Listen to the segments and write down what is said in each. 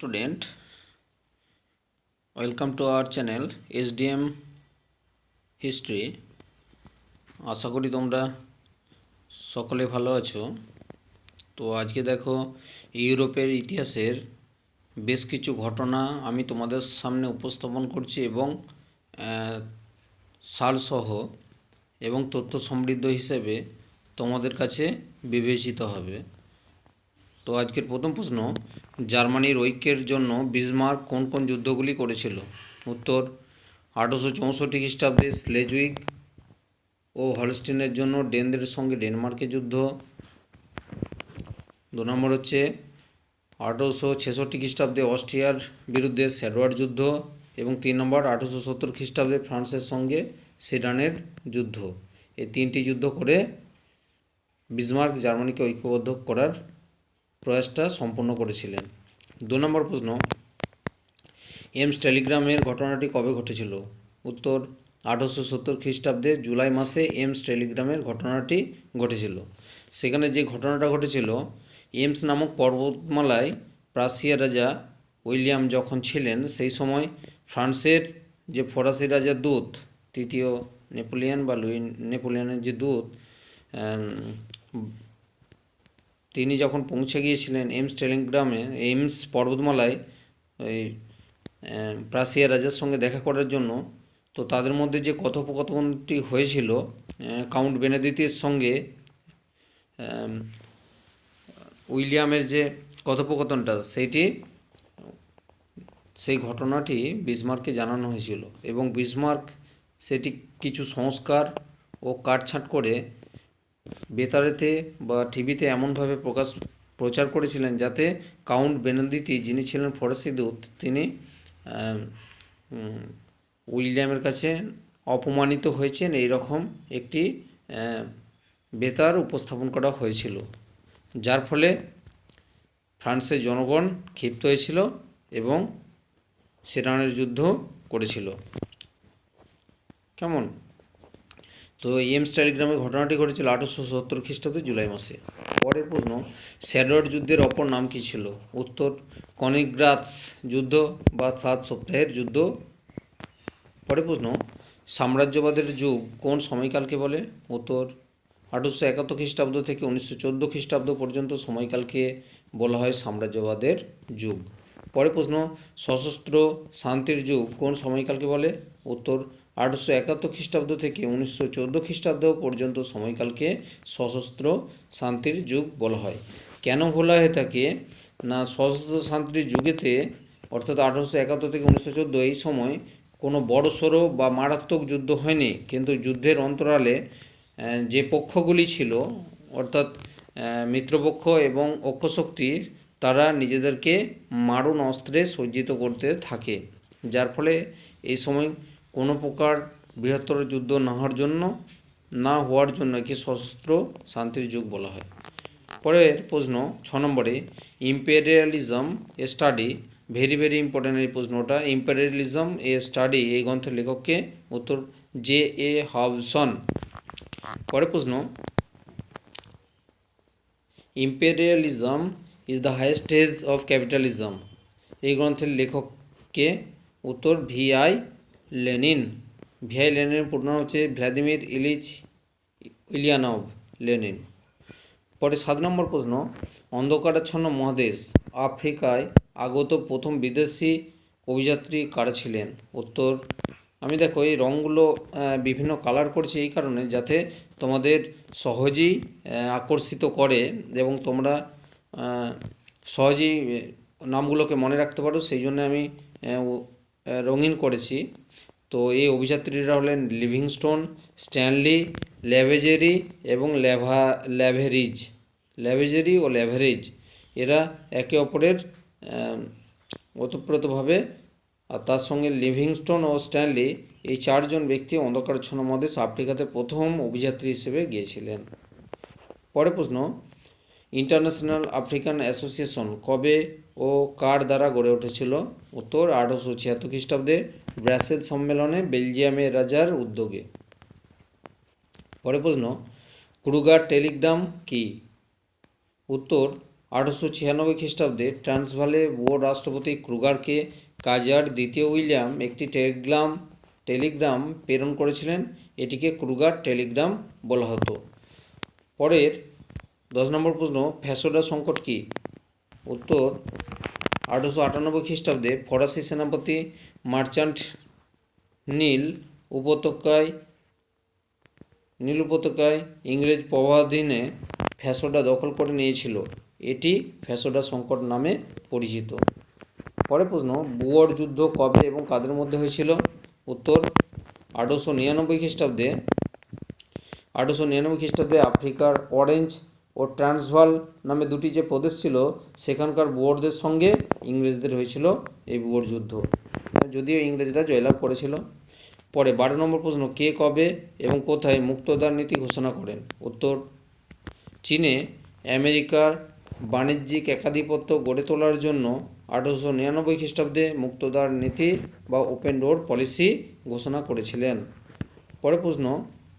Student welcome to our channel SDM history আশা করি তোমরা সকলে ভালো আছো। তো আজকে দেখো, ইউরোপের ইতিহাসের বেশ কিছু ঘটনা আমি তোমাদের সামনে উপস্থাপন করছি এবং সালসহ এবং তথ্য সমৃদ্ধ হিসেবে তোমাদের কাছে বিবেচিত হবে। তো আজকের প্রথম প্রশ্ন জার্মানির ঐক্যের জন্য বিসমার্ক কোন কোন যুদ্ধগুলি করেছিল? উত্তর, আঠারোশো চৌষট্টি খ্রিস্টাব্দে স্লেজুইক ও হলস্টিনের জন্য ডেনদের সঙ্গে ডেনমার্কের যুদ্ধ। দু নম্বর হচ্ছে, আঠারোশো ছেষট্টি খ্রিস্টাব্দে অস্ট্রিয়ার বিরুদ্ধে স্যাডওয়ার্ড যুদ্ধ এবং তিন নম্বর, আঠারোশো সত্তর খ্রিস্টাব্দে ফ্রান্সের সঙ্গে সিডানের যুদ্ধ। এই তিনটি যুদ্ধ করে বিসমার্ক জার্মানিকে ঐক্যবদ্ধ করার প্রয়াসটা সম্পন্ন করেছিলেন। দু নম্বর প্রশ্ন, এমস টেলিগ্রামের ঘটনাটি কবে ঘটেছিল? উত্তর, আঠারোশো সত্তর খ্রিস্টাব্দে জুলাই মাসে এমস টেলিগ্রামের ঘটনাটি ঘটেছিল। সেখানে যে ঘটনাটা ঘটেছিল, এমস নামক পর্বতমালায় প্রাসিয়া রাজা উইলিয়াম যখন ছিলেন, সেই সময় ফ্রান্সের যে ফরাসি রাজার দূত, তৃতীয় নেপোলিয়ান বা লুই নেপোলিয়ানের যে দূত তিনি যখন পৌঁছে গিয়েছিলেন এইমস টেলিগ্রামে এইমস পর্বতমালায় ওই প্রাসিয়া রাজার সঙ্গে দেখা করার জন্য, তো তাদের মধ্যে যে কথোপকথনটি হয়েছিল কাউন্ট বেনেদিতের সঙ্গে উইলিয়ামের যে কথোপকথনটা, সেইটি, সেই ঘটনাটি বিসমার্ককে জানানো হয়েছিল এবং বিসমার্ক সেটি কিছু সংস্কার ও কাটছাঁট করে বেতারেতে বা টিভিতে এমনভাবে প্রকাশ, প্রচার করেছিলেন যাতে কাউন্ট বেনেদিতি যিনি ছিলেন ফরাসি দূত, তিনি উইলিয়ামের কাছে অপমানিত হয়েছেন। এই রকম একটি বেতার উপস্থাপন করা হয়েছিল, যার ফলে ফ্রান্সের জনগণ ক্ষিপ্ত হয়েছিল এবং সেরানের যুদ্ধ করেছিল। কেমন? তো এমস টেলিগ্রামে ঘটনাটি ঘটেছিল আঠারোশো সত্তর খ্রিস্টাব্দে জুলাই মাসে। পরের প্রশ্ন, স্যাডওয়ার্ড যুদ্ধের অপর নাম কী ছিল? উত্তর কনিগ্রাস যুদ্ধ বা সাত সপ্তাহের যুদ্ধ। পরের প্রশ্ন, সাম্রাজ্যবাদের যুগ কোন সময়কালকে বলে? উত্তর, আঠারোশো একাত্তর খ্রিস্টাব্দ থেকে উনিশশো চোদ্দ খ্রিস্টাব্দ পর্যন্ত সময়কালকে বলা হয় সাম্রাজ্যবাদের যুগ। পরের প্রশ্ন, সশস্ত্র শান্তির যুগ কোন সময়কালকে বলে? উত্তর আঠারোশো একাত্তর খ্রিস্টাব্দ থেকে উনিশশো চোদ্দ খ্রিস্টাব্দ পর্যন্ত সময়কালকে সশস্ত্র শান্তির যুগ বলা হয়। কেন বলা হয়ে থাকে না, সশস্ত্র শান্তির যুগেতে, অর্থাৎ আঠারোশো একাত্তর থেকে উনিশশো চোদ্দ এই সময় কোনো বড়সড় বা মারাত্মক যুদ্ধ হয়নি। কিন্তু যুদ্ধের অন্তরালে যে পক্ষগুলি ছিল, অর্থাৎ মিত্রপক্ষ এবং অক্ষশক্তি তারা নিজেদেরকে মারণ অস্ত্রে সজ্জিত করতে থাকে। যার ফলে এই সময় কোনো প্রকার বৃহত্তর যুদ্ধ না হওয়ার জন্য না হওয়ার জন্য একে সশস্ত্র শান্তির যুগ বলা হয়। পরের প্রশ্ন, ছ নম্বরে imperialism a study very very important এই প্রশ্নটা ইম্পেরিয়ালিজম এ স্টাডি এই গ্রন্থের লেখককে উত্তর জে এ হবসন পরের প্রশ্ন imperialism is the highest stage of capitalism এই গ্রন্থের লেখককে উত্তর V I Lenin V I লেনিনের পূর্ণ হচ্ছে ভ্লাদিমির ইলিচ ইলিয়ানভ লেনিন। পরে সাত নম্বর প্রশ্ন, অন্ধকারাচ্ছন্ন মহাদেশ আফ্রিকায় আগত প্রথম বিদেশি অভিযাত্রী কারা ছিলেন? উত্তর, আমি দেখো এই রঙগুলো বিভিন্ন কালার করছি এই কারণে যাতে তোমাদের সহজেই আকর্ষিত করে এবং তোমরা সহজেই নামগুলোকে মনে রাখতে পারো। সেই জন্য আমি রঙিন করেছি। তো এই অভিযাত্রীরা হলেন লিভিংস্টোন, স্ট্যানলি, ল্যাভেজেরি এবং ল্যাভা, ল্যাভেরিজ। ল্যাভেজেরি ও ল্যাভেরিজ, এরা একে অপরের ওতপ্রোতভাবে, আর তার সঙ্গে লিভিংস্টোন ও স্ট্যানলি এই চারজন ব্যক্তি অন্ধকারচ্ছন্ন মহাদেশ আফ্রিকাতে প্রথম অভিযাত্রী হিসেবে গিয়েছিলেন। পরে প্রশ্ন, ইন্টারন্যাশনাল আফ্রিকান অ্যাসোসিয়েশন কবে ও কার দ্বারা গড়ে উঠেছিল? উত্তর, আঠারোশো ছিয়াত্তর খ্রিস্টাব্দে ব্রাসেল সম্মেলনে বেলজিয়ামের রাজার উদ্যোগে। পরের প্রশ্ন, ক্রুগার টেলিগ্রাম কি? উত্তর, আঠারোশো ছিয়ানব্বই খ্রিস্টাব্দে ট্রান্সভালে বুয়ো রাষ্ট্রপতি ক্রুগারকে কাজার দ্বিতীয় উইলিয়াম একটি টেলিগ্রাম টেলিগ্রাম প্রেরণ করেছিলেন। এটিকে ক্রুগার টেলিগ্রাম বলা হতো। পরের দশ নম্বর প্রশ্ন, ফ্যাসোডা সংকট কী? উত্তর আঠারোশো আটানব্বই খ্রিস্টাব্দে ফরাসি সেনাপতি মার্চান্ট নীল উপত্যকায় নীল উপত্যকায় ইংরেজ প্রভাবাধীনে ফ্যাসোডা দখল করে নিয়েছিল। এটি ফ্যাসোডা সংকট নামে পরিচিত। পরের প্রশ্ন, বুয়ার যুদ্ধ কবে এবং কাদের মধ্যে হয়েছিল? উত্তর, আঠারোশো নিরানব্বই খ্রিস্টাব্দে আঠারোশো নিরানব্বই খ্রিস্টাব্দে আফ্রিকার অরেঞ্জ ও ট্রান্সভাল নামে দুটি যে প্রদেশ ছিল, সেখানকার বুয়রদের সঙ্গে ইংরেজদের হয়েছিল এই বুয়র যুদ্ধ। যদিও ইংরেজরা জয়লাভ করেছিল। পরে বারো নম্বর প্রশ্ন, কে কবে এবং কোথায় মুক্তদার নীতি ঘোষণা করেন? উত্তর, চীনে আমেরিকার বাণিজ্যিক একাধিপত্য গড়ে তোলার জন্য আঠারোশো নিরানব্বই খ্রিস্টাব্দে মুক্তদার নীতি বা ওপেন ডোর পলিসি ঘোষণা করেছিলেন। পরে প্রশ্ন,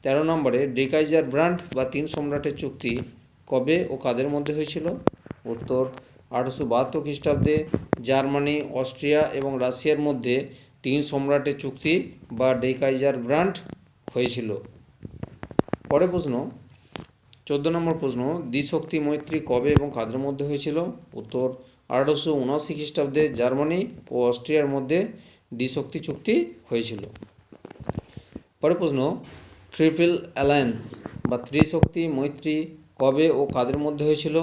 তেরো নম্বরে ডেকাইজার ব্র্যান্ড বা তিন সম্রাটের চুক্তি কবে ও কাদের মধ্যে হয়েছিল? উত্তর, আঠারোশো বাহাত্তর খ্রিস্টাব্দে জার্মানি, অস্ট্রিয়া এবং রাশিয়ার মধ্যে তিন সম্রাটের চুক্তি বা ডেকাইজার ব্রান্ড হয়েছিল। পরে প্রশ্ন, চোদ্দ নম্বর প্রশ্ন, দ্বিশক্তি মৈত্রী কবে এবং কাদের মধ্যে হয়েছিল? উত্তর, আঠারোশো উনআশি খ্রিস্টাব্দে জার্মানি ও অস্ট্রিয়ার মধ্যে দ্বিশক্তি চুক্তি হয়েছিল। পরে প্রশ্ন, ট্রিপল অ্যালায়েন্স বা ত্রিশক্তি মৈত্রী কবে ও কাদের মধ্যে হয়েছিল?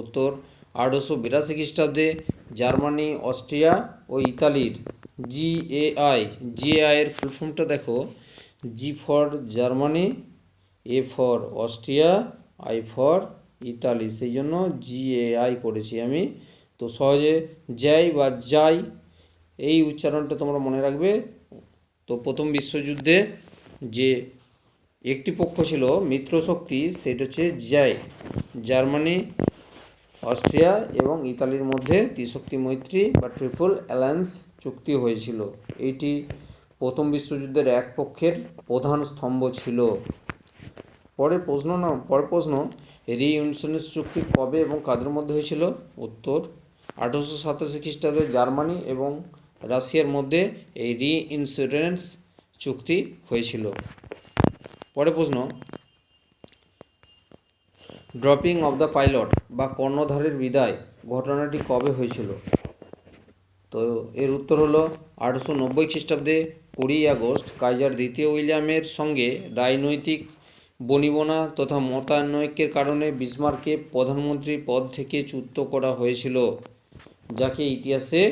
উত্তর, আঠারোশো বিরাশি খ্রিস্টাব্দে জার্মানি, অস্ট্রিয়া ও ইতালির জিএআই জিএআই এর ফুল ফর্মটা দেখো। G for Germany, A for Austria, I for Italy. সেই জন্য জিএআই করেছি আমি। তো সহজে যাই বা যাই, এই উচ্চারণটা তোমরা মনে রাখবে। তো প্রথম বিশ্বযুদ্ধে যে একটি পক্ষ ছিল মিত্রশক্তি সেটা হচ্ছে জয় জার্মানি, অস্ট্রিয়া এবং ইতালির মধ্যে ত্রিশক্তি মৈত্রী বা ট্রিপল অ্যালায়েন্স চুক্তি হয়েছিল। এইটি প্রথম বিশ্বযুদ্ধের এক পক্ষের প্রধান স্তম্ভ ছিল। পরের প্রশ্ন না, পরের প্রশ্ন রিইনসুরেন্স চুক্তি কবে এবং কাদের মধ্যে হয়েছিল? উত্তর, আঠারোশো সাতাশি খ্রিস্টাব্দে জার্মানি এবং রাশিয়ার মধ্যে এই রিইনসুরেন্স চুক্তি হয়েছিল। পরের প্রশ্ন ড্রপিং অফ দ্য পাইলট বা কর্ণধারের বিদায় ঘটনাটি কবে হয়েছিল? তো এর উত্তর হলো আঠারোশো নব্বই খ্রিস্টাব্দে কুড়ি আগস্ট কাইজার দ্বিতীয় উইলিয়ামের সঙ্গে রাজনৈতিক বনিবনা তথা মতানৈক্যের কারণে বিসমার্ককে প্রধানমন্ত্রী পদ থেকে চ্যুত করা হয়েছিল, যাকে ইতিহাসে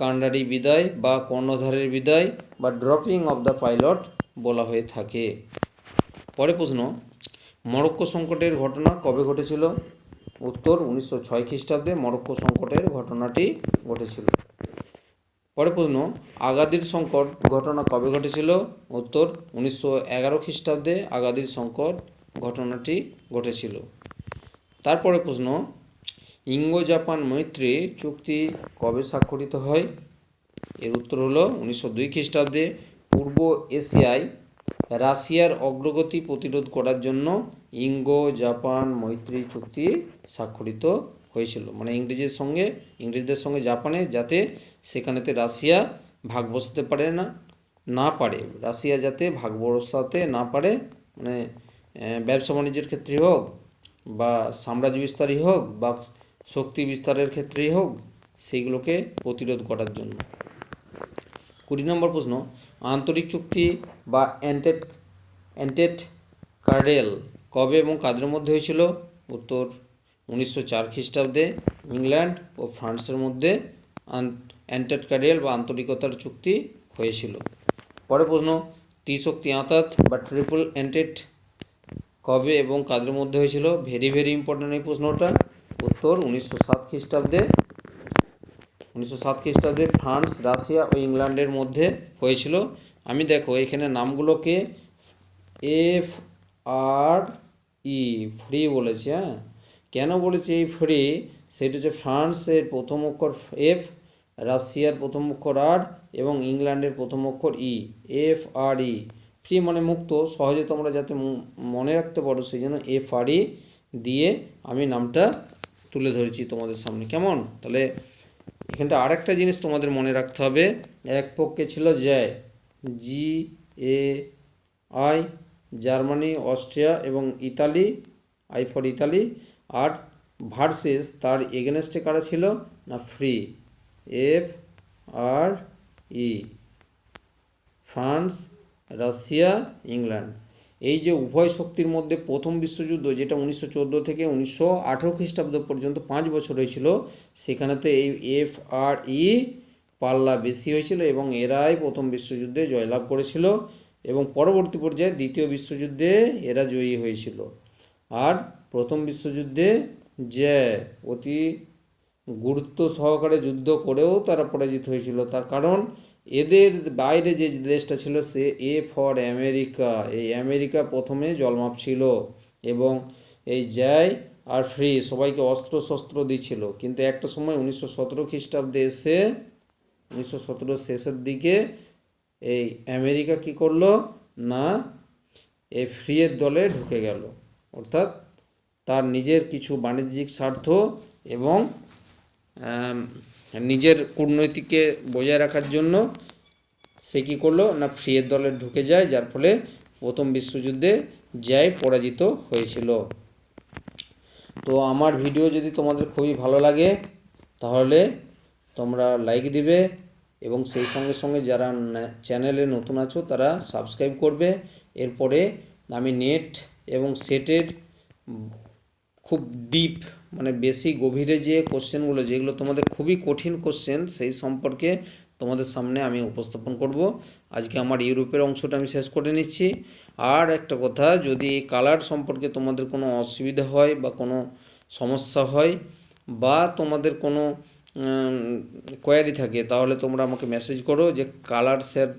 কান্ডারি বিদায় বা কর্ণধারের বিদায় বা ড্রপিং অফ দ্য পাইলট বলা হয়ে থাকে। পরে প্রশ্ন, মরক্কো সংকটের ঘটনা কবে ঘটেছিল? উত্তর, উনিশশো ছয় খ্রিস্টাব্দে মরক্কো সংকটের ঘটনাটি ঘটেছিল। পরে প্রশ্ন, আগাদির সংকট ঘটনা কবে ঘটেছিল? উত্তর, উনিশশো এগারো খ্রিস্টাব্দে আগাদির সংকট ঘটনাটি ঘটেছিল। তারপরে প্রশ্ন ইঙ্গো জাপান মৈত্রী চুক্তি কবে স্বাক্ষরিত হয়? এর উত্তর হলো উনিশশো দুই খ্রিস্টাব্দে পূর্ব এশিয়ায় রাশিয়ার অগ্রগতি প্রতিরোধ করার জন্য ইঙ্গো, জাপান, মৈত্রী চুক্তি স্বাক্ষরিত হয়েছিল। মানে ইংরেজের সঙ্গে, ইংরেজদের সঙ্গে জাপানে যাতে সেখানেতে রাশিয়া ভাগ বসাতে পারে না না পারে। রাশিয়া যাতে ভাগ বসাতে না পারে মানে ব্যবসা বাণিজ্যের ক্ষেত্রে হোক বা সাম্রাজ্য বিস্তারই হোক বা শক্তি বিস্তারের ক্ষেত্রেই হোক, সেইগুলোকে প্রতিরোধ করার জন্য। কুড়ি নম্বর প্রশ্ন, আন্তরিক চুক্তি বা অ্যান্টেট অ্যান্টেট কার্ডেল কবে এবং কাদের মধ্যে হয়েছিল? উত্তর উনিশশো চার খ্রিস্টাব্দে ইংল্যান্ড ও ফ্রান্সের মধ্যে অ্যান্টেট কার্ডেল বা আন্তরিকতার চুক্তি হয়েছিল। পরে প্রশ্ন, ত্রিশক্তি আঁতাত বা ট্রিপল অ্যান্টেট কবে এবং কাদের মধ্যে হয়েছিল? ভেরি ভেরি ইম্পর্ট্যান্ট এই প্রশ্নটা। উত্তর উনিশশো সাত খ্রিস্টাব্দে, উনিশশো সাত খ্রিস্টাব্দে ফ্রান্স, রাশিয়া ও ইংল্যান্ডের মধ্যে হয়েছিল। আমি দেখো এখানে নামগুলোকে এফ আর ই ফ্রি বলেছে হ্যাঁ? কেন বলেছে এই ফ্রি সেটা হচ্ছে ফ্রান্সের প্রথম অক্ষর এফ রাশিয়ার প্রথম অক্ষর আর এবং ইংল্যান্ডের প্রথম অক্ষর ই এফ আর ই ফ্রি মানে মুক্ত, সহজে তোমরা যাতে মনে রাখতে পারো সেই জন্য এফ আর ই দিয়ে আমি নামটা তুলে ধরেছি তোমাদের সামনে, কেমন? তাহলে এখানটা আরেকটা জিনিস তোমাদের মনে রাখতে হবে। এক পক্ষে ছিল জয় G, A, I, Germany, Austria এবং ইতালি, আই ফর ইতালি আর ভার্সেস তার এগেনস্টে কারা ছিল? না, free. F, R, E. France, Russia, England. এই যে উভয় শক্তির মধ্যে প্রথম বিশ্বযুদ্ধ, যেটা উনিশশো চোদ্দ থেকে উনিশশো আঠেরো খ্রিস্টাব্দ পর্যন্ত পাঁচ বছর হয়েছিল, সেখানেতে এই এফ, আর, ই পাল্লা বেশি হয়েছিল এবং এরাই প্রথম বিশ্বযুদ্ধে জয়লাভ করেছিল এবং পরবর্তী পর্যায়ে দ্বিতীয় বিশ্বযুদ্ধে এরা জয়ী হয়েছিল। আর প্রথম বিশ্বযুদ্ধে যে অতি গুরুত্ব সহকারে যুদ্ধ করেও তারা পরাজিত হয়েছিল, তার কারণ এদের বাইরে যে দেশটা ছিল সে এ ফর আমেরিকা। এই আমেরিকা প্রথমে জলমাপ ছিল এবং এই জয় আর ফ্রি সবাইকে অস্ত্র শস্ত্র দিচ্ছিল কিন্তু একটা সময় উনিশশো সতেরো খ্রিস্টাব্দে এসে উনিশশো সতেরো শেষের দিকে এই আমেরিকা কি করল? না এই ফ্রিয়ের দলে ঢুকে গেল। অর্থাৎ তার নিজের কিছু বাণিজ্যিক স্বার্থ এবং নিজের কূটনৈতিককে বজায় রাখার জন্য সে কী করল? না ফ্রিয়ের দলে ঢুকে যায়, যার ফলে প্রথম বিশ্বযুদ্ধে জয় পরাজিত হয়েছিল। তো আমার ভিডিও যদি তোমাদের খুবই ভালো লাগে, তাহলে তোমরা লাইক দিবে এবং সেই সঙ্গে সঙ্গে যারা চ্যানেলে নতুন আছো, তারা সাবস্ক্রাইব করবে। এরপরে আমি নেট এবং সেটের খুব ডিপ মানে বেশি গভীরে যে কোশ্চেনগুলো যেগুলো তোমাদের খুবই কঠিন কোশ্চেন সেই সম্পর্কে তোমাদের সামনে আমি উপস্থাপন করব। আজকে আমার ইউরোপের অংশটা আমি শেষ করে নিচ্ছি। আর একটা কথা, যদি এই কালার সম্পর্কে তোমাদের কোনো অসুবিধা হয় বা কোনো সমস্যা হয় বা তোমাদের কোনো কোয়ারি থাকে, তাহলে তোমরা আমাকে মেসেজ করো যে কালার স্যার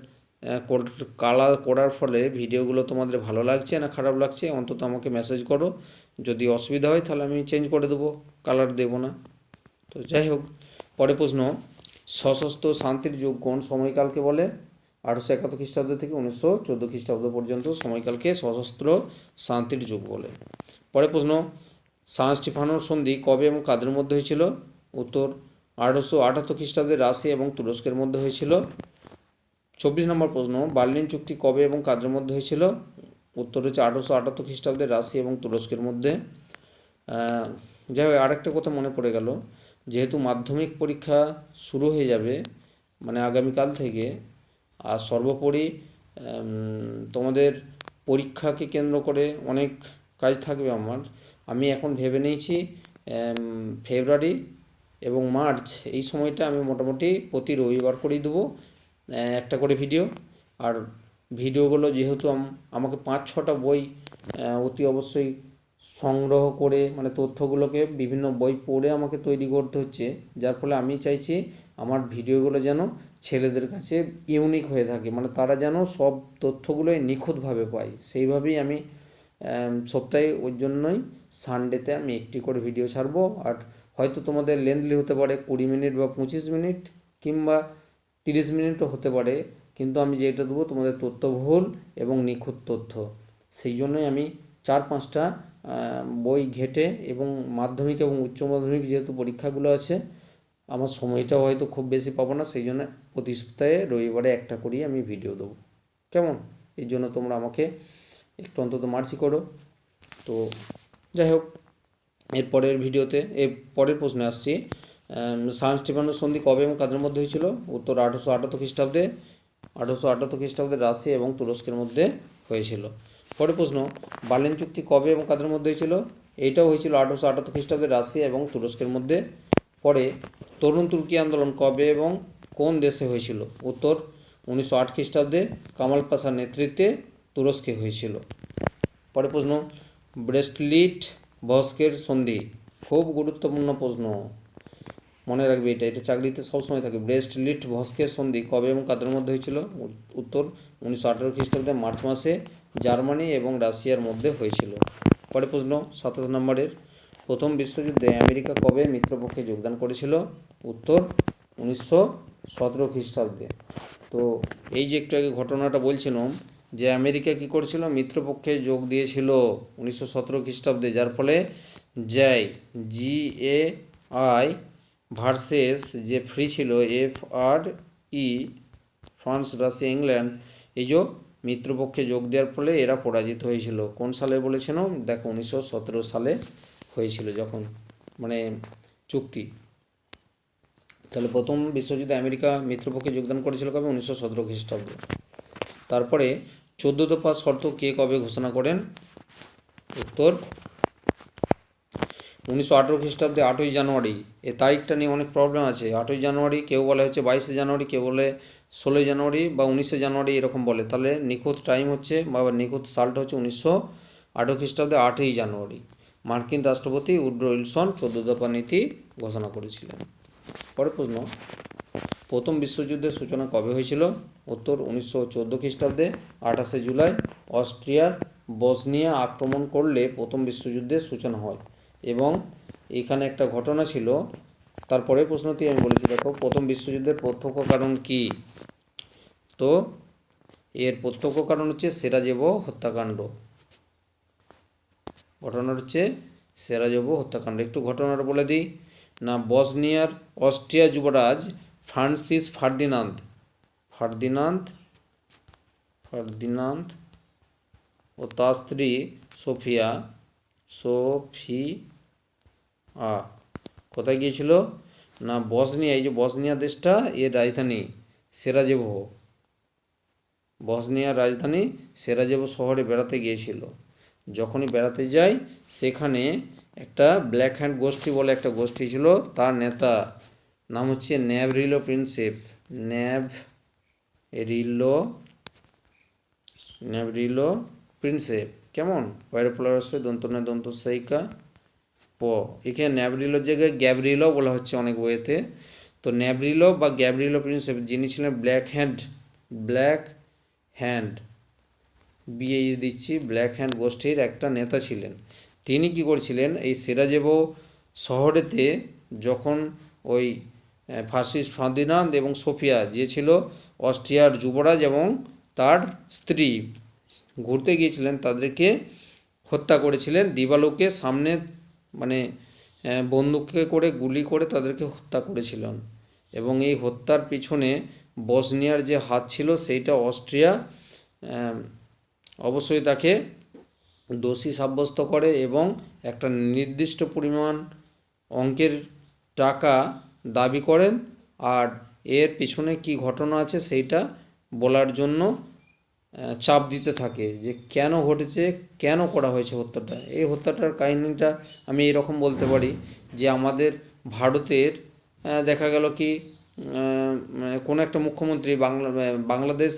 কালার করার ফলে ভিডিওগুলো তোমাদের ভালো লাগছে না খারাপ লাগছে, অন্তত আমাকে মেসেজ করো। যদি অসুবিধা হয় তাহলে আমি চেঞ্জ করে দেবো কালার দেবো না। তো যাই হোক পরে প্রশ্ন, সশস্ত্র শান্তির যুগ কোন সময়কালকে বলে? আঠারোশো একাত্তর খ্রিস্টাব্দ থেকে উনিশশো চোদ্দ খ্রিস্টাব্দ পর্যন্ত সময়কালকে সশস্ত্র শান্তির যুগ বলে। পরে প্রশ্ন, সান স্টিফানোর সন্ধি কবে এবং কাদের মধ্যে হয়েছিল? উত্তর আঠারোশো আটাত্তর খ্রিস্টাব্দে রাশি এবং তুরস্কের মধ্যে হয়েছিল। চব্বিশ নম্বর প্রশ্ন, বার্লিন চুক্তি কবে এবং কাদের মধ্যে হয়েছিল? উত্তর হচ্ছে আঠারোশো আটাত্তর খ্রিস্টাব্দে রাশি এবং তুরস্কের মধ্যে। যাই হোক, আরেকটা কথা মনে পড়ে গেল, যেহেতু মাধ্যমিক পরীক্ষা শুরু হয়ে যাবে মানে আগামীকাল থেকে, আর সর্বোপরি তোমাদের পরীক্ষাকে কেন্দ্র করে অনেক কাজ থাকবে আমার। আমি এখন ভেবে নিয়েছি ফেব্রুয়ারি এবং মার্চ, এই সময়টা আমি মোটামুটি প্রতি রবিবার করেই দেবো একটা করে ভিডিও। আর ভিডিওগুলো যেহেতু আম- আমাকে পাঁচ ছটা বই অতি অবশ্যই সংগ্রহ করে মানে তথ্যগুলোকে বিভিন্ন বই পড়ে আমাকে তৈরি করতে হচ্ছে, যার ফলে আমি চাইছি আমার ভিডিওগুলো যেন ছেলেদের কাছে ইউনিক হয়ে থাকে মানে তারা যেন সব তথ্যগুলোই নিখুঁতভাবে পায়। সেইভাবেই আমি সপ্তাহে ওই জন্যই সানডেতে আমি একটি করে ভিডিও ছাড়বো। আর হয়তো তোমাদের লেন্থলি হতে পারে কুড়ি মিনিট বা পঁচিশ মিনিট কিংবা তিরিশ মিনিটও হতে পারে। কিন্তু আমি যেটা দেবো তোমাদের তথ্যবহুল এবং নিখুঁত তথ্য। সেই জন্যই আমি চার পাঁচটা বই ঘেটে এবং মাধ্যমিক এবং উচ্চ মাধ্যমিক যেহেতু পরীক্ষাগুলো আছে, আমার সময়টাও হয়তো খুব বেশি পাবো না, সেই জন্য প্রতি সপ্তাহে রবিবারে একটা করেই আমি ভিডিও দেবো। কেমন? এই জন্য তোমরা আমাকে একটু অন্তত মার্চি করো। তো যাই হোক এর পরের ভিডিওতে, এর পরের প্রশ্নে আসছি। সান স্টিফানোর সন্ধি কবে এবং কাদের মধ্যে হয়েছিল? উত্তর আঠারোশো আটাত্তর খ্রিস্টাব্দে, আঠারোশো আটাত্তর খ্রিস্টাব্দে রাশি এবং তুরস্কের মধ্যে হয়েছিল। পরের প্রশ্ন, বার্লিন চুক্তি কবে এবং কাদের মধ্যে হয়েছিল? এইটাও হয়েছিল আঠারোশো আটাত্তর খ্রিস্টাব্দে রাশি এবং তুরস্কের মধ্যে। পরে, তরুণ তুর্কি আন্দোলন কবে এবং কোন দেশে হয়েছিল? উত্তর, উনিশশো আট খ্রিস্টাব্দে কামাল পাশার নেতৃত্বে তুরস্কে হয়েছিল। পরে প্রশ্ন, ব্রেস্টলিট ভস্কের সন্ধি, খুব গুরুত্বপূর্ণ প্রশ্ন। মনে রাখবে এটা এটা চাকরিতে সবসময় থাকে। ব্রেস্ট লিট ভস্কের সন্ধি কবে এবং কাদের মধ্যে হয়েছিল? উত্তর উনিশশো আঠারো খ্রিস্টাব্দে মার্চ মাসে জার্মানি এবং রাশিয়ার মধ্যে হয়েছিল। পরে প্রশ্ন, সাতাশ নম্বরের প্রথম বিশ্বযুদ্ধে আমেরিকা কবে মিত্রপক্ষে যোগদান করেছিল? উত্তর উনিশশো সতেরো খ্রিস্টাব্দে। তো এই যে একটু আগে ঘটনাটা বলছিলাম যে আমেরিকা কি করেছিল? মিত্রপক্ষে যোগ দিয়েছিল উনিশশো সতেরো খ্রিস্টাব্দে, যার ফলে জ্যাই জি এ আই ভার্সেস যে ফ্রি ছিল, F R E, France, Russia, England, এই যে মিত্রপক্ষে যোগ দেওয়ার ফলে এরা পরাজিত হয়েছিল। কোন সালে বলেছেন দেখো, উনিশশো সতেরো সালে হয়েছিল যখন মানে চুক্তি। তাহলে প্রথম বিশ্বযুদ্ধে আমেরিকা মিত্রপক্ষে যোগদান করেছিল কবে? উনিশশো সতেরো খ্রিস্টাব্দে। তারপরে চোদ্দ দফা শর্ত কে কবে ঘোষণা করেন? উত্তর। উনিশশো আঠেরো খ্রিস্টাব্দে আটই জানুয়ারি। এই তারিখটা নিয়ে অনেক প্রবলেম আছে। আটই জানুয়ারি কেউ বলে হচ্ছে বাইশে জানুয়ারি, কেউ বলে ষোলোই জানুয়ারি বা উনিশে জানুয়ারি এরকম বলে। তাহলে নিখুঁত টাইম হচ্ছে বা নিখুঁত সালটা হচ্ছে উনিশশো আঠেরো খ্রিস্টাব্দে আটই জানুয়ারি। মার্কিন রাষ্ট্রপতি উড্রো উইলসন চোদ্দ দফা নীতি ঘোষণা করেছিলেন। পরের প্রশ্ন। প্রথম বিশ্বযুদ্ধের সূচনা কবে হয়েছিল? উত্তর উনিশশো চোদ্দ খ্রিস্টাব্দে আঠাশে জুলাই অস্ট্রিয়ার বসনিয়া আক্রমণ করলে প্রথম বিশ্বযুদ্ধের সূচনা হয়। এবং এখানে একটা ঘটনা ছিল, তারপরে প্রশ্নটি আমি বলেছি, দেখো, প্রথম বিশ্বযুদ্ধের প্রত্যক্ষ কারণ কি? তো, এর প্রত্যক্ষ কারণ হচ্ছে সেরাজেভো হত্যাকাণ্ড। ঘটনা হচ্ছে সেরাজেভো হত্যাকাণ্ড। একটু ঘটনাটা বলে দিই। না, বসনিয়ার অস্ট্রিয়া যুবরাজ ফ্রান্সিস ফার্দিনান্দ। ফার্দিনান্দ ফার্দিনান্দ ও তার স্ত্রী সোফিয়া সোফিয়া। কোথায় গিয়েছিল? না, বসনিয়া, এই যে বসনিয়া দেশটা, এর রাজধানী সেরাজেভো। বসনিয়ার রাজধানী সেরাজেভো শহরে বেড়াতে গিয়েছিল। যখনই বেড়াতে যায়, সেখানে একটা ব্ল্যাক হ্যান্ড গোষ্ঠী বলে একটা গোষ্ঠী ছিল, তার নেতা নাম হচ্ছে Gavrilo Princip Gavrilo Gavrilo Princip কেমন? ওয়াইরোপ্লারসে দন্তনে দন্তসাইকা প। এখানে ন্যাভরিলোর জায়গায় গ্যাবরিলো বলা হচ্ছে অনেক বইয়েতে তো ন্যাভরিলো বা গ্যাবরিলো প্রিন্সেপ যিনি ছিলেন black hand black hand. BH দিচ্ছি, ব্ল্যাক হ্যান্ড গোষ্ঠীর একটা নেতা ছিলেন। তিনি কি করছিলেন? এই সেরাজেভো শহরেতে যখন ওই ফার্সিস ফার্দিনান্দ এবং সোফিয়া, যে ছিল অস্ট্রিয়ার যুবরাজ এবং তার স্ত্রী। ঘুরতে গিয়েছিলেন তাদেরকে হত্যা করেছিলেন। দিবালোকে সামনে মানে বন্দুকে করে, গুলি করে তাদেরকে হত্যা করেছিলেন। এবং এই হত্যার পিছনে বসনিয়ার যে হাত ছিল, সেইটা অস্ট্রিয়া অবশ্যই তাকে দোষী সাব্যস্ত করে এবং একটা নির্দিষ্ট পরিমাণ অঙ্কের টাকা দাবি করেন আর এর পিছনে কি ঘটনা আছে সেইটা বলার জন্য চাপ দিতে থাকে যে কেন ঘটেছে, কেন করা হয়েছে হত্যাটা। এই হত্যাটার কাহিনীটা আমি এরকম বলতে পারি যে আমাদের ভারতের দেখা গেল কি কোনো একটা মুখ্যমন্ত্রী বাংলা বাংলাদেশ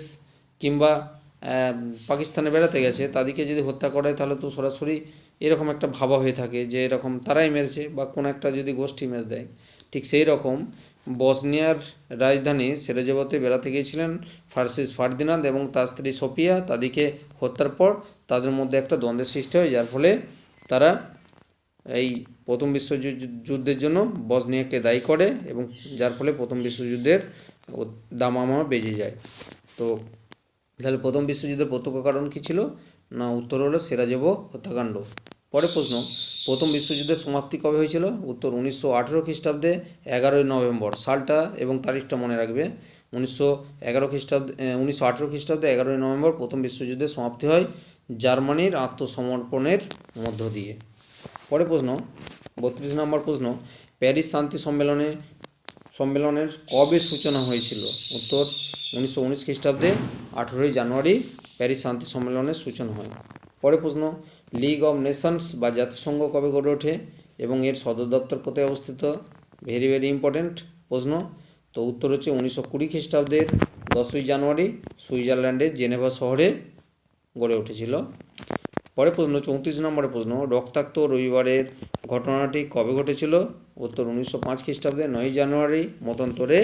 কিংবা পাকিস্তানে বেড়াতে গেছে, তাদেরকে যদি হত্যা করে তাহলে তো সরাসরি এরকম একটা ভাবা হয়ে থাকে যে এরকম তারাই মেরেছে বা কোনো একটা যদি গোষ্ঠী মেরে দেয়। ঠিক সেই রকম বসনিয়ার রাজধানী সেরেজেবতে বেড়াতে গিয়েছিলেন ফার্সিস ফার্দিনান্দ এবং তার স্ত্রী সোফিয়া। তাদেরকে হত্যার পর তাদের মধ্যে একটা দ্বন্দ্বের সৃষ্টি হয়, যার ফলে তারা এই প্রথম বিশ্বযুদ্ধের জন্য বসনিয়াকে দায়ী করে এবং যার ফলে প্রথম বিশ্বযুদ্ধের দামামা বেজে যায়। তো তাহলে প্রথম বিশ্বযুদ্ধের প্রত্যক্ষ কারণ কী ছিল? না উত্তর হলো সেরাজেভো হত্যাকাণ্ড। পরে প্রশ্ন, প্রথম বিশ্বযুদ্ধের সমাপ্তি কবে হয়েছিল? উত্তর উনিশশো আঠেরো খ্রিস্টাব্দে এগারোই নভেম্বর। সালটা এবং তারিখটা মনে রাখবে। উনিশশো এগারো খ্রিস্টাব্দে উনিশশো আঠেরো খ্রিস্টাব্দে এগারোই নভেম্বর প্রথম বিশ্বযুদ্ধের সমাপ্তি হয় জার্মানির আত্মসমর্পণের মধ্য দিয়ে। পরে প্রশ্ন, বত্রিশ নম্বর প্রশ্ন, প্যারিস শান্তি সম্মেলনে, সম্মেলনের কবে সূচনা হয়েছিল? উত্তর উনিশশো উনিশ খ্রিস্টাব্দে আঠেরোই জানুয়ারি প্যারিস শান্তি সম্মেলনের সূচনা হয়। পরে প্রশ্ন লিগ অব নেশনস বা জাতিসংঘ কবে গড়ে ওঠে এবং এর সদর দপ্তর কোথায় অবস্থিত? ভেরি ভেরি ইম্পর্ট্যান্ট প্রশ্ন। তো উত্তর হচ্ছে উনিশশো কুড়ি খ্রিস্টাব্দের দশই জানুয়ারি সুইজারল্যান্ডের জেনেভা শহরে গড়ে উঠেছিল। পরে প্রশ্ন, চৌত্রিশ নম্বরের প্রশ্ন, রক্তাক্ত রবিবারের ঘটনাটি কবে ঘটেছিল? উত্তর উনিশশো পাঁচ খ্রিস্টাব্দে নয় জানুয়ারি, মতান্তরে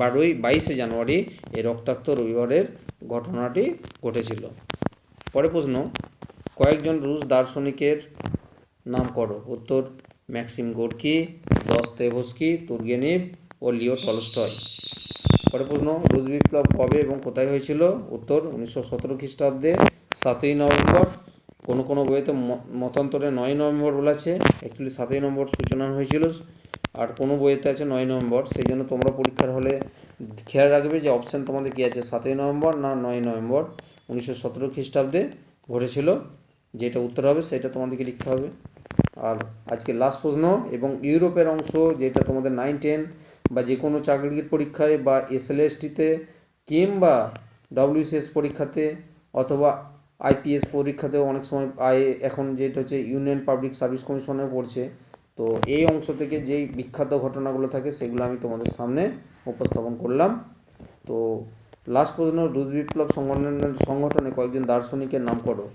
বারোই বাইশে জানুয়ারি এই রক্তাক্ত রবিবারের ঘটনাটি ঘটেছিল। পরে প্রশ্ন কয়েকজন রুশ দার্শনিকের নাম করো। উত্তর, ম্যাক্সিম গোর্কি দস্তেভস্কি তুর্গেনিভ ও লিও টলস্টয়। পরে প্রশ্ন, রুশ বিপ্লব কবে এবং কোথায় হয়েছিল? উত্তর, উনিশশো সতেরো খ্রিস্টাব্দে সাতই নভেম্বর। কোনো কোনো বইতে মতান্তরে নয় নভেম্বর বলা আছে। অ্যাকচুয়ালি সাতই নম্বর সূচনা হয়েছিল আর কোনো বইতে আছে নয় নভেম্বর। সেই জন্য তোমরা পরীক্ষার হলে খেয়াল রাখবে যে অপশান তোমাদের কী আছে? সাতই নভেম্বর না নয় নভেম্বর? উনিশশো সতেরো খ্রিস্টাব্দে ঘটেছিল। যেটা উত্তর হবে সেটা তোমাদেরকে লিখতে হবে। আর আজকে লাস্ট প্রশ্ন, এবং ইউরোপের অংশ যেটা তোমাদের নাইন টেন বা যে কোনো চাকরির পরীক্ষায় বা এসএলএসটিতে কিংবা ডব্লিউসিএস পরীক্ষাতে অথবা আইপিএস পরীক্ষাতেও অনেক সময় আই এখন যেটা হচ্ছে ইউনিয়ন পাবলিক সার্ভিস কমিশনে পড়ছে। তো এই অংশ থেকে যেই বিখ্যাত ঘটনাগুলো থাকে সেগুলো আমি তোমাদের সামনে উপস্থাপন করলাম। তো লাস্ট প্রশ্ন, রুশ বিপ্লব সংগঠনের, সংগঠনে কয়েকজন দার্শনিকের নাম করো।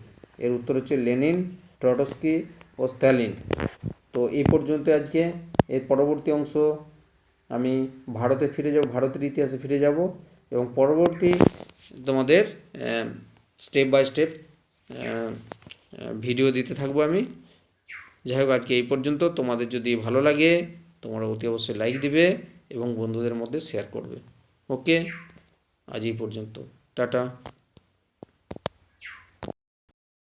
এর উত্তর হচ্ছে লেনিন, ট্রটস্কি ও স্ট্যালিন। তো এই পর্যন্ত আজকে। এর পরবর্তী অংশ আমি ভারতে ফিরে যাব, ভারতের ইতিহাসে ফিরে যাব এবং পরবর্তী তোমাদের স্টেপ বাই স্টেপ ভিডিও দিতে থাকব আমি। যাই হোক, আজকে এই পর্যন্ত। তোমাদের যদি ভালো লাগে, তোমরা অতি অবশ্যই লাইক দিবে এবং বন্ধুদের মধ্যে শেয়ার করবে। ওকে আজ এই পর্যন্ত। টাটা।